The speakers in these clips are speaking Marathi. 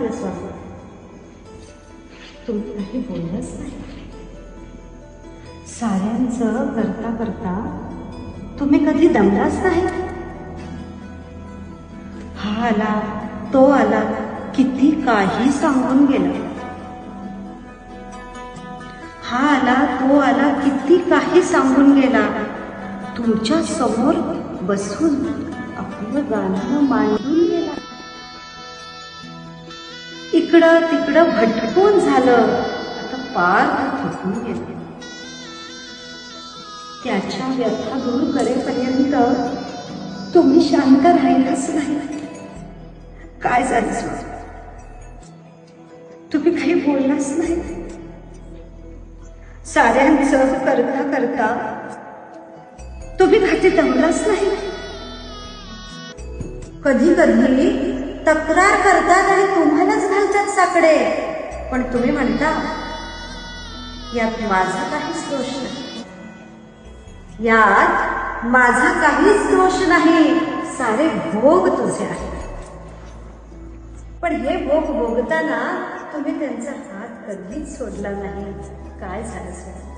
झालं स्वामी तुम्ही काही बोललंच नाही. साऱ्यांचं करता करता तुम्ही कधी दमलाच नाही? हा आला तो आला किती काही सांगून गेला. हा आला तो आला किती काही सांगून गेला. तुमच्यासमोर बसून आपलं गाणं मांड इकडं तिकडं भटकून झालं. आता पार थकून गेले. त्याच्या व्यथा दूर करेपर्यंत तुम्ही शांत राहिलाच नाही. काय झालं? तुम्ही काही बोललाच नाही. साऱ्यांचं करता करता तुम्ही कधी दमलाच नाही. कधी कधी तक्रार करतात आणि तुम्हालाच घालतात साकडे. पण तुम्ही म्हणता यात माझा काहीच दोष नाही. यात माझा काहीच दोष नाही. सारे भोग तुझे आहेत. पण हे भोग भोगताना तुम्ही त्यांचा हात कधीच सोडला नाही. काय झालं सर?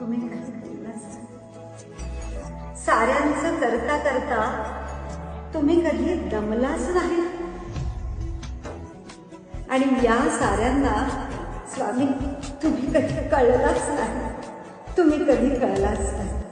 तुम्ही काही साऱ्यांचं करता करता तुम्ही कधी दमलाच नाही. आणि या साऱ्यांना स्वामी तुम्ही कधी कळलाच नाही. तुम्ही कधी कळलाच नाही.